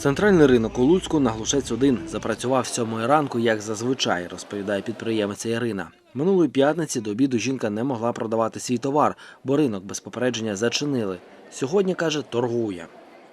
Центральний ринок у Луцьку на Глушець 1 запрацював сьомої ранку, як зазвичай, розповідає підприємиця Ірина. Минулої п'ятниці до обіду жінка не могла продавати свій товар, бо ринок без попередження зачинили. Сьогодні каже, торгує.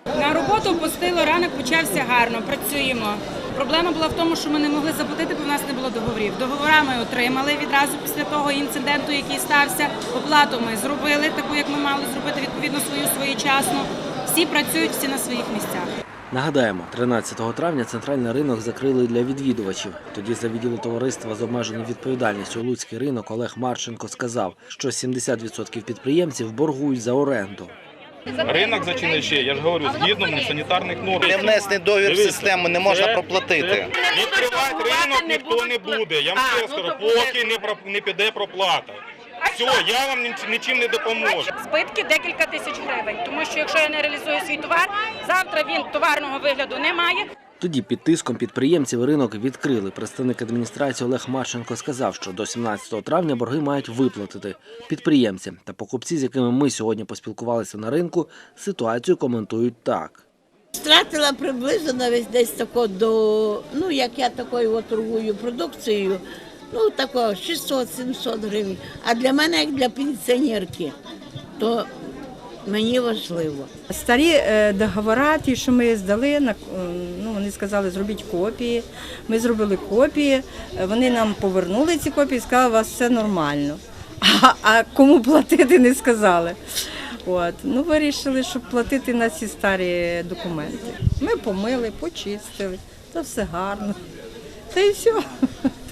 На роботу пустило, ранок почався гарно, працюємо. Проблема була в тому, що ми не могли заплатити, бо в нас не було договорів. Договора ми отримали відразу після того інциденту, який стався. Оплату ми зробили, таку як ми мали зробити відповідно свою своєчасно. Всі працюють, всі на своїх місцях. Нагадаємо, 13 травня центральний ринок закрили для відвідувачів. Тоді за відділу товариства з обмеженою відповідальністю Луцький ринок Олег Марченко сказав, що 70% підприємців боргують за оренду. Ринок зачинений ще, я ж говорю, згідно санітарних норм. Не внесений договір в систему, не можна проплатити. Відкривати ринок ніхто не буде. Я вам ну, скажу, поки не піде проплата. Все, я вам ні- нічим не допоможу. Збитки декілька тисяч гривень, тому що якщо я не реалізую свій товар, завтра він товарного вигляду не має. Тоді під тиском підприємців ринок відкрили. Представник адміністрації Олег Марченко сказав, що до 17 травня борги мають виплатити. Підприємці та покупці, з якими ми сьогодні поспілкувалися на ринку, ситуацію коментують так. Стратила приблизно навіть десь тако до, ну як я такою торгую продукцією, ну тако 600-700 гривень. А для мене, як для пенсіонерки, то мені важливо. Старі е, договори, ті, що ми здали, ну, вони сказали, зробіть копії. Ми зробили копії, е, вони нам повернули ці копії сказали, у вас все нормально. А, а кому платити не сказали. От. Ну, вирішили, щоб платити на ці старі документи. Ми помили, почистили, то все гарно. Та і все.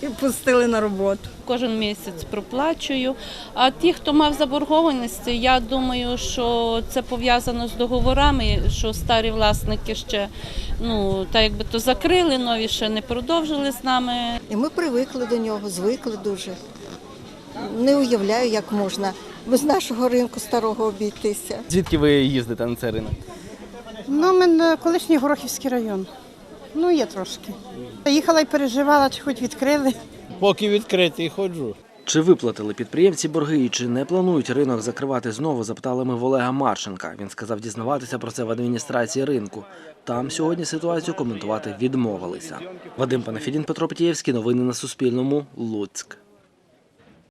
І пустили на роботу. кожен місяць проплачую. А ті, хто мав заборгованості, я думаю, що це пов'язано з договорами, що старі власники ще ну так якби то закрили, нові ще не продовжили з нами. І ми привикли до нього, звикли дуже. Не уявляю, як можна без нашого ринку старого обійтися. Звідки ви їздите на цей ринок? Ну, у мене колишній Горохівський район. Ну, є трошки. Їхала і переживала, чи хоч відкрили. Поки відкритий ходжу. Чи виплатили підприємці борги і чи не планують ринок закривати знову, запитали ми в Олега Марченка. Він сказав дізнаватися про це в адміністрації ринку. Там сьогодні ситуацію коментувати відмовилися. Вадим Панафідін, Петро Петєвський. Новини на Суспільному. Луцьк.